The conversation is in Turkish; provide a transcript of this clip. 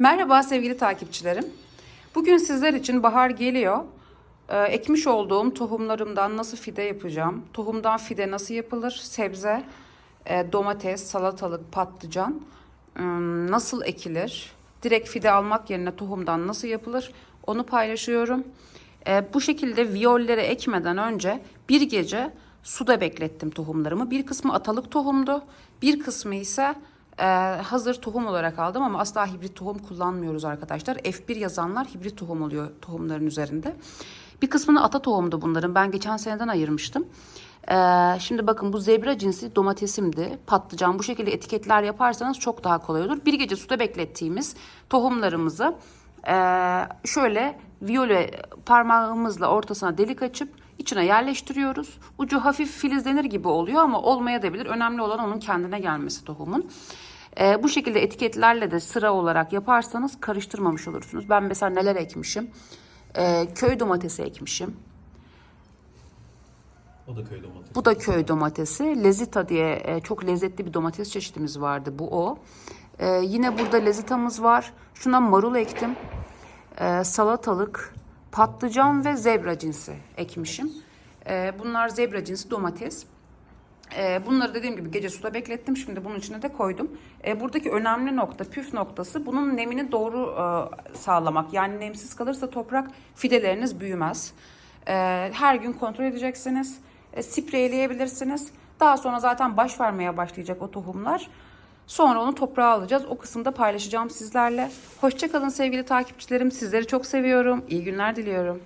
Merhaba sevgili takipçilerim. Bugün sizler için bahar geliyor. Ee, ekmiş olduğum tohumlarımdan nasıl fide yapacağım? Tohumdan fide nasıl yapılır? Sebze, e, domates, salatalık, patlıcan ım, nasıl ekilir? Direkt fide almak yerine tohumdan nasıl yapılır? Onu paylaşıyorum. Ee, bu şekilde viyollere ekmeden önce bir gece suda beklettim tohumlarımı. Bir kısmı atalık tohumdu. Bir kısmı ise ee, hazır tohum olarak aldım ama asla hibrit tohum kullanmıyoruz arkadaşlar. F1 yazanlar hibrit tohum oluyor tohumların üzerinde. Bir kısmını ata tohumdu bunların. Ben geçen seneden ayırmıştım. Ee, şimdi bakın bu zebra cinsi domatesimdi. Patlıcan bu şekilde etiketler yaparsanız çok daha kolay olur. Bir gece suda beklettiğimiz tohumlarımızı ee, şöyle viyole parmağımızla ortasına delik açıp içine yerleştiriyoruz. Ucu hafif filizlenir gibi oluyor ama olmayabilir. Önemli olan onun kendine gelmesi tohumun. Ee, bu şekilde etiketlerle de sıra olarak yaparsanız karıştırmamış olursunuz. Ben mesela neler ekmişim? Ee, köy domatesi ekmişim. O da köy domatesi. Bu da köy domatesi. Lezita diye e, çok lezzetli bir domates çeşitimiz vardı. Bu o. Ee, yine burada lezitamız var. Şuna marul ektim. Ee, salatalık, patlıcan ve zebra cinsi ekmişim. Ee, bunlar zebra cinsi domates. Ee, bunları dediğim gibi gece suda beklettim. Şimdi bunun içine de koydum. Ee, buradaki önemli nokta, püf noktası bunun nemini doğru e, sağlamak. Yani nemsiz kalırsa toprak fideleriniz büyümez. Ee, her gün kontrol edeceksiniz. E, spreyleyebilirsiniz. Daha sonra zaten baş vermeye başlayacak o tohumlar. Sonra onu toprağa alacağız. O kısımda paylaşacağım sizlerle. Hoşçakalın sevgili takipçilerim. Sizleri çok seviyorum. İyi günler diliyorum.